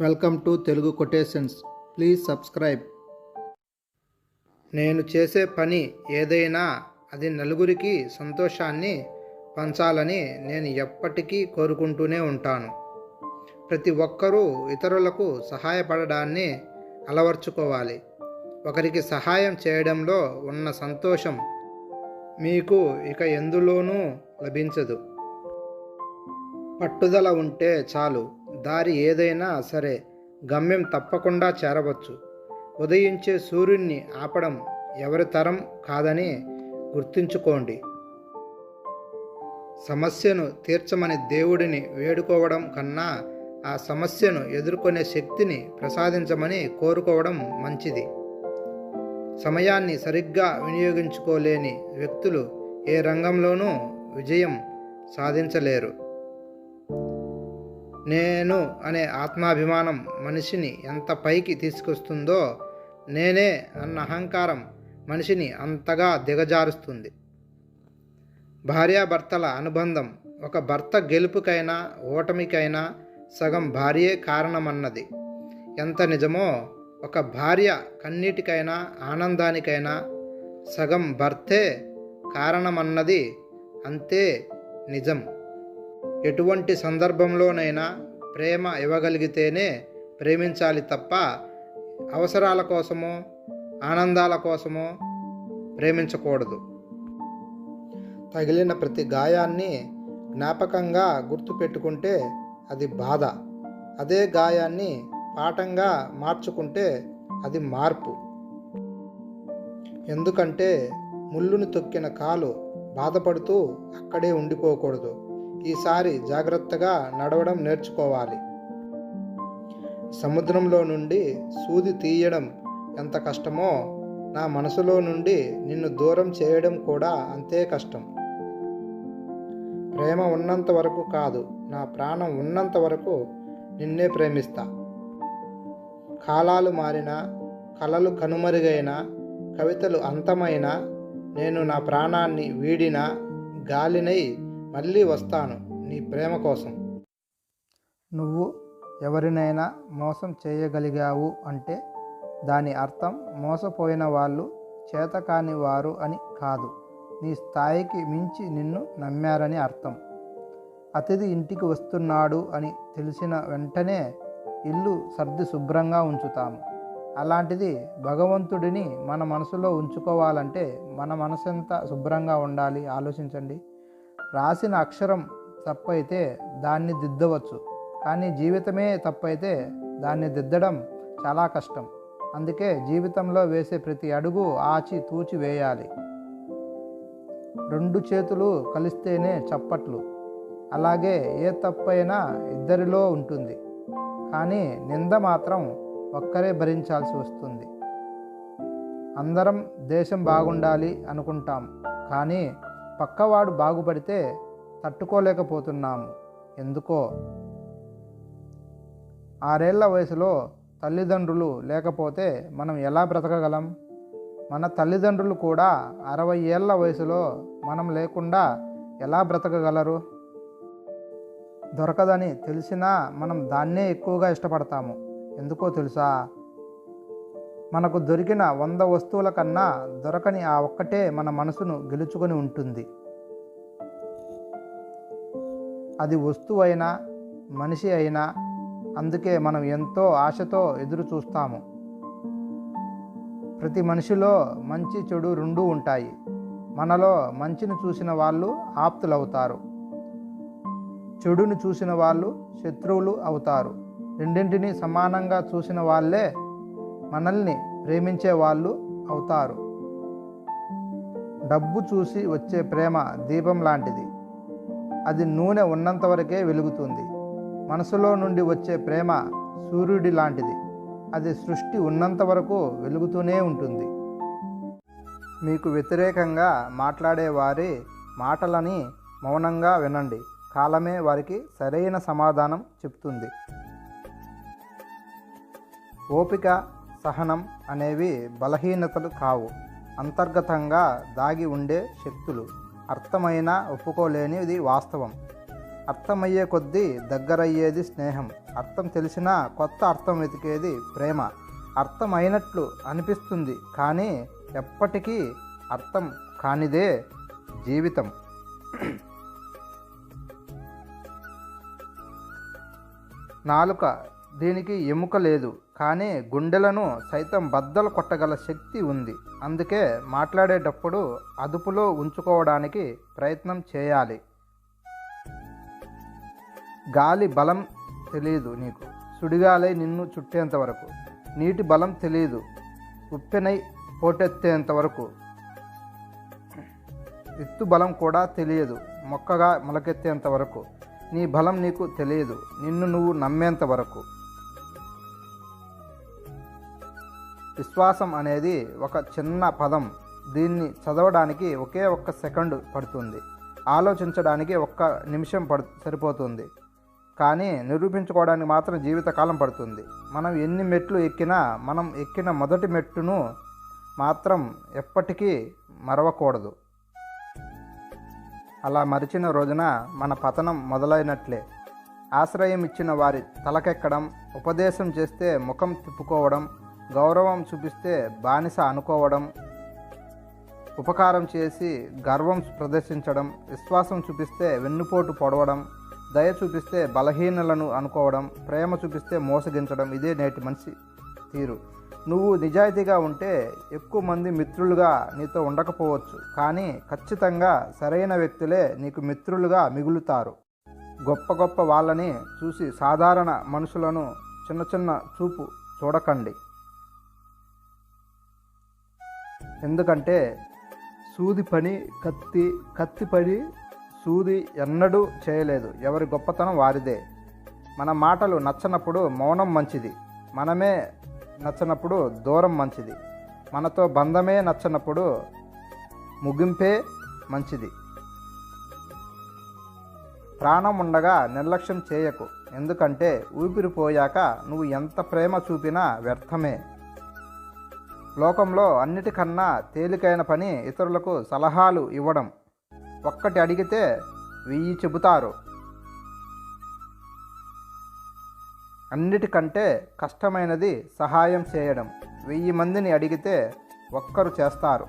Welcome to Telugu quotations. Please subscribe. నేను చేసే పని ఏదైనా అది నలుగురికి సంతోషాన్ని పంచాలని నేను ఎప్పటికీ కోరుకుంటూనే ఉంటాను. ప్రతి ఒక్కరూ ఇతరులకు సహాయపడడాన్ని అలవర్చుకోవాలి. ఒకరికి సహాయం చేయడంలో ఉన్న సంతోషం మీకు ఇక ఎందులోనూ లభించదు. పట్టుదల ఉంటే చాలు. దారి ఏదైనా సరే గమ్యం తప్పకుండా చేరవచ్చు. ఉదయించే సూర్యుడిని ఆపడం ఎవరి తరం కాదని గుర్తుంచుకోండి. సమస్యను తీర్చమని దేవుడిని వేడుకోవడం కన్నా ఆ సమస్యను ఎదుర్కొనే శక్తిని ప్రసాదించమని కోరుకోవడం మంచిది. సమయాన్ని సరిగ్గా వినియోగించుకోలేని వ్యక్తులు ఏ రంగంలోనూ విజయం సాధించలేరు. నేను అనే ఆత్మాభిమానం మనిషిని ఎంత పైకి తీసుకొస్తుందో నేనే అన్న అహంకారం మనిషిని అంతగా దిగజారుస్తుంది. భార్యాభర్తల అనుబంధం ఒక భర్త గెలుపుకైనా ఓటమికైనా సగం భార్యే కారణమన్నది. ఎంత నిజమో ఒక భార్య కన్నీటికైనా ఆనందానికైనా సగం భర్తే కారణమన్నది అంతే నిజం. ఎటువంటి సందర్భంలోనైనా ప్రేమ ఇవ్వగలిగితేనే ప్రేమించాలి తప్ప అవసరాల కోసమో ఆనందాల కోసమో ప్రేమించకూడదు. తగిలిన ప్రతి గాయాన్ని జ్ఞాపకంగా గుర్తుపెట్టుకుంటే అది బాధ. అదే గాయాన్ని పాఠంగా మార్చుకుంటే అది మార్పు. ఎందుకంటే ముళ్ళుని తొక్కిన కాలు బాధపడుతూ అక్కడే ఉండిపోకూడదు. ఈసారి జాగ్రత్తగా నడవడం నేర్చుకోవాలి. సముద్రంలో నుండి సూది తీయడం ఎంత కష్టమో నా మనసులో నుండి నిన్ను దూరం చేయడం కూడా అంతే కష్టం. ప్రేమ ఉన్నంత వరకు కాదు నా ప్రాణం ఉన్నంత వరకు నిన్నే ప్రేమిస్తా. కాలాలు మారినా కలలు కనుమరుగైన కవితలు అంతమైన నేను నా ప్రాణాన్ని వీడిన గాలినై మళ్ళీ వస్తాను నీ ప్రేమ కోసం. నువ్వు ఎవరినైనా మోసం చేయగలిగావు అంటే దాని అర్థం మోసపోయిన వాళ్ళు చేతకాని వారు అని కాదు. నీ స్థాయికి మించి నిన్ను నమ్మారని అర్థం. అతిథి ఇంటికి వస్తున్నాడు అని తెలిసిన వెంటనే ఇల్లు సర్ది శుభ్రంగా ఉంచుతాము. అలాంటిది భగవంతుడిని మన మనసులో ఉంచుకోవాలంటే మన మనసెంత ఎంత శుభ్రంగా ఉండాలి? ఆలోచించండి. రాసిన అక్షరం తప్పైతే దాన్ని దిద్దవచ్చు. కానీ జీవితమే తప్పైతే దాన్ని దిద్దడం చాలా కష్టం. అందుకే జీవితంలో వేసే ప్రతి అడుగు ఆచి తూచి వేయాలి. రెండు చేతులు కలిస్తేనే చప్పట్లు. అలాగే ఏ తప్పైనా ఇద్దరిలో ఉంటుంది. కానీ నింద మాత్రం ఒక్కరే భరించాల్సి వస్తుంది. అందరం దేశం బాగుండాలి అనుకుంటాం. కానీ పక్కవాడు బాగుపడితే తట్టుకోలేకపోతున్నాము ఎందుకో? ఆరేళ్ళ వయసులో తల్లిదండ్రులు లేకపోతే మనం ఎలా బ్రతకగలం? మన తల్లిదండ్రులు కూడా అరవై ఏళ్ళ వయసులో మనం లేకుండా ఎలా బ్రతకగలరు? దొరకదని తెలిసినా మనం దాన్నే ఎక్కువగా ఇష్టపడతాము. ఎందుకో తెలుసా? మనకు దొరికిన వంద వస్తువుల కన్నా దొరకని ఆ ఒక్కటే మన మనసును గెలుచుకొని ఉంటుంది. అది వస్తువు అయినా మనిషి అయినా అందుకే మనం ఎంతో ఆశతో ఎదురు చూస్తాము. ప్రతి మనిషిలో మంచి చెడు రెండూ ఉంటాయి. మనలో మంచిని చూసిన వాళ్ళు ఆప్తులవుతారు. చెడుని చూసిన వాళ్ళు శత్రువులు అవుతారు. రెండింటిని సమానంగా చూసిన వాళ్ళే మనల్ని ప్రేమించే వాళ్ళు అవుతారు. డబ్బు చూసి వచ్చే ప్రేమ దీపం లాంటిది. అది నూనె ఉన్నంత వరకే వెలుగుతుంది. మనసులో నుండి వచ్చే ప్రేమ సూర్యుడి లాంటిది. అది సృష్టి ఉన్నంత వరకు వెలుగుతూనే ఉంటుంది. మీకు వ్యతిరేకంగా మాట్లాడే వారి మాటలని మౌనంగా వినండి. కాలమే వారికి సరైన సమాధానం చెప్తుంది. ఓపిక సహనం అనేవి బలహీనతలు కావు. అంతర్గతంగా దాగి ఉండే శక్తులు. అర్థమైనా ఒప్పుకోలేనిది వాస్తవం. అర్థమయ్యే కొద్దీ దగ్గరయ్యేది స్నేహం. అర్థం తెలిసినా కొత్త అర్థం వెతికేది ప్రేమ. అర్థమైనట్లు అనిపిస్తుంది కానీ ఎప్పటికీ అర్థం కానిదే జీవితం. నాలుక దీనికి ఎముక లేదు కానీ గుండెలను సైతం బద్దలు కొట్టగల శక్తి ఉంది. అందుకే మాట్లాడేటప్పుడు అదుపులో ఉంచుకోవడానికి ప్రయత్నం చేయాలి. గాలి బలం తెలియదు నీకు. సుడిగాలై నిన్ను చుట్టేంత వరకు. నీటి బలం తెలియదు ఉప్పెనై పోటెత్తేంత వరకు. ఎత్తు బలం కూడా తెలియదు. మొక్కగా మొలకెత్తేంత వరకు. నీ బలం నీకు తెలియదు. నిన్ను నువ్వు నమ్మేంత వరకు. విశ్వాసం అనేది ఒక చిన్న పదం. దీన్ని చదవడానికి ఒకే ఒక్క సెకండ్ పడుతుంది. ఆలోచించడానికి ఒక్క నిమిషం పడు సరిపోతుంది. కానీ నిరూపించుకోవడానికి మాత్రం జీవితకాలం పడుతుంది. మనం ఎన్ని మెట్లు ఎక్కినా మనం ఎక్కిన మొదటి మెట్టును మాత్రం ఎప్పటికీ మరవకూడదు. అలా మరిచిన రోజున మన పతనం మొదలైనట్లే. ఆశ్రయం ఇచ్చిన వారి తలకెక్కడం ఉపదేశం చేస్తే ముఖం తిప్పుకోవడం గౌరవం చూపిస్తే బానిస అనుకోవడం ఉపకారం చేసి గర్వం ప్రదర్శించడం విశ్వాసం చూపిస్తే వెన్నుపోటు పొడవడం దయ చూపిస్తే బలహీనలను అనుకోవడం ప్రేమ చూపిస్తే మోసగించడం ఇదే నేటి మనిషి తీరు. నువ్వు నిజాయితీగా ఉంటే ఎక్కువ మంది మిత్రులుగా నీతో ఉండకపోవచ్చు కానీ ఖచ్చితంగా సరైన వ్యక్తులే నీకు మిత్రులుగా మిగులుతారు. గొప్ప గొప్ప వాళ్ళని చూసి సాధారణ మనుషులను చిన్న చిన్న చూపు చూడకండి. ఎందుకంటే సూది పని కత్తి కత్తి పని సూది ఎన్నడూ చేయలేదు. ఎవరి గొప్పతనం వారిదే. మన మాటలు నచ్చనప్పుడు మౌనం మంచిది. మనమే నచ్చనప్పుడు దూరం మంచిది. మనతో బంధమే నచ్చనప్పుడు ముగింపే మంచిది. ప్రాణం ఉండగా నిర్లక్ష్యం చేయకు. ఎందుకంటే ఊపిరిపోయాక నువ్వు ఎంత ప్రేమ చూపినా వ్యర్థమే. లోకంలో అన్నిటికన్నా తేలికైన పని ఇతరులకు సలహాలు ఇవ్వడం. ఒక్కటి అడిగితే వెయ్యి చెబుతారు. అన్నిటికంటే కష్టమైనది సహాయం చేయడం. వెయ్యి మందిని అడిగితే ఒక్కరు చేస్తారు.